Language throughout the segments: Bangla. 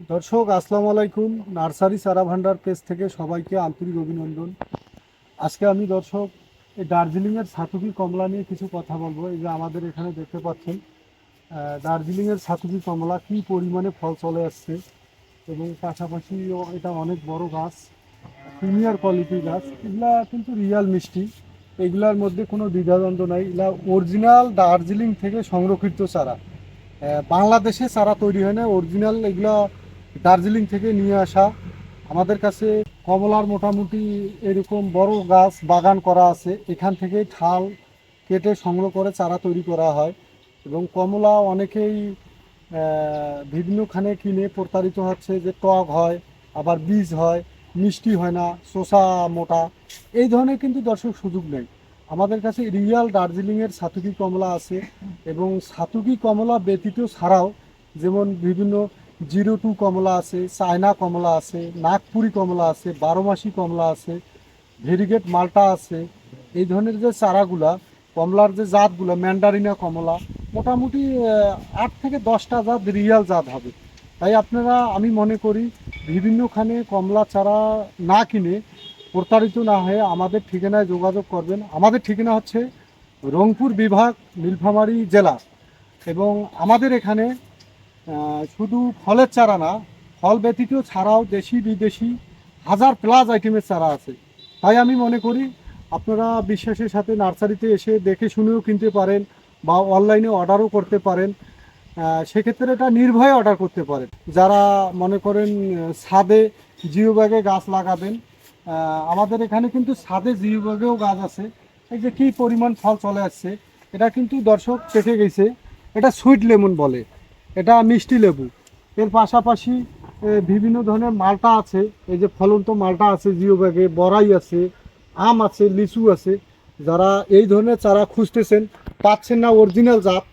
দর্শক, আসসালামু আলাইকুম। নার্সারি সারা ভান্ডার পেজ থেকে সবাইকে আন্তরিক অভিনন্দন। আজকে আমি দর্শক, এই দার্জিলিংয়ের সাতুকি কমলা নিয়ে কিছু কথা বলব। এই যে আমাদের এখানে দেখতে পাচ্ছেন দার্জিলিংয়ের সাতুকি কমলা কী পরিমাণে ফল চলে আসছে এবং পাশাপাশি এটা অনেক বড় গাছ, প্রিমিয়ার কোয়ালিটির গাছ। এগুলা কিন্তু রিয়াল মিষ্টি, এগুলার মধ্যে কোনো দ্বিধাদ্বন্দ্ব নাই। এগুলা অরিজিনাল দার্জিলিং থেকে সংরক্ষিত চারা। বাংলাদেশে চারা তৈরি হয় না, অরিজিনাল এগুলা দার্জিলিং থেকে নিয়ে আসা। আমাদের কাছে কমলার মোটামুটি এরকম বড় গাছ বাগান করা আছে। এখান থেকে ঠাল কেটে সংগ্রহ করে চারা তৈরি করা হয় এবং কমলা অনেকেই বিভিন্নখানে কিনে প্রতারিত হচ্ছে যে টক হয়, আবার বীজ হয়, মিষ্টি হয় না, শসা মোটা। এই ধরনের কিন্তু দর্শক সুযোগ নেই। আমাদের কাছে রিয়াল দার্জিলিংয়ের সাতুকি কমলা আছে এবং সাতুকি কমলা ব্যতীত ছাড়াও যেমন বিভিন্ন জিরো টু কমলা আছে, চায়না কমলা আছে, নাগপুরি কমলা আছে, বারোমাসি কমলা আছে, ভেরিগেট মালটা আছে। এই ধরনের যে চারাগুলা, কমলার যে জাতগুলো, ম্যান্ডারিনা কমলা, মোটামুটি আট থেকে দশটা জাত রিয়াল জাত হবে। তাই আপনারা, আমি মনে করি, বিভিন্নখানে কমলা চারা না কিনে, প্রতারিত না হয়ে আমাদের ঠিকানায় যোগাযোগ করবেন। আমাদের ঠিকানা হচ্ছে রংপুর বিভাগ, নীলফামারী জেলা। এবং আমাদের এখানে শুধু ফলের চারা না, ফল ব্যতীত ছাড়াও দেশি, বিদেশি হাজার প্লাস আইটেমের চারা আছে। তাই আমি মনে করি আপনারা বিশ্বাসের সাথে নার্সারিতে এসে দেখে শুনেও কিনতে পারেন বা অনলাইনে অর্ডারও করতে পারেন। সেক্ষেত্রে এটা নির্ভয়ে অর্ডার করতে পারেন। যারা মনে করেন ছাদে জিও ব্যাগে গাছ লাগাবেন আমাদের এখানে কিন্তু ছাদে জিও ব্যাগেও গাছ আছে। এই যে কী পরিমাণ ফল চলে আসছে, এটা কিন্তু দর্শক চেখে গেছে। এটা সুইট লেমন বলে। এটা মিষ্টি লেবু। এর পাশাপাশি বিভিন্ন ধরনের মালটা আছে। এই যে ফলন্ত মালটা আছে, জিও ব্যাগে বড়াই আছে, আম আছে, লিচু আছে। যারা এই ধরনের চারা খুঁজতেছেন, পাচ্ছেন না অরিজিনাল জাত।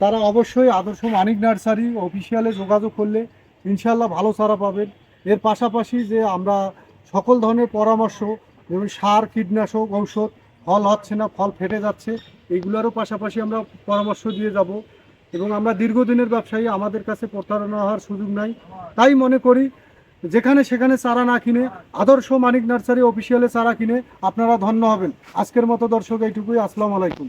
তারা অবশ্যই আদর্শ মানিক নার্সারি অফিসিয়ালে যোগাযোগ করলে ইনশাল্লাহ ভালো চারা পাবেন। এর পাশাপাশি যে আমরা সকল ধরনের পরামর্শ, যেমন সার, কীটনাশক, ঔষধ, ফল হচ্ছে না, ফল ফেটে যাচ্ছে এইগুলোরও পাশাপাশি আমরা পরামর্শ দিয়ে যাব। এবং আমরা দীর্ঘদিনের ব্যবসায়ী, আমাদের কাছে প্রতারণা হওয়ার সুযোগ নাই। তাই মনে করি, যেখানে সেখানে চারা না কিনে, আদর্শ মানিক নার্সারি অফিসিয়ালে চারা কিনে আপনারা ধন্য হবেন। আজকের মতো দর্শক, এইটুকুই। আসসালামু আলাইকুম।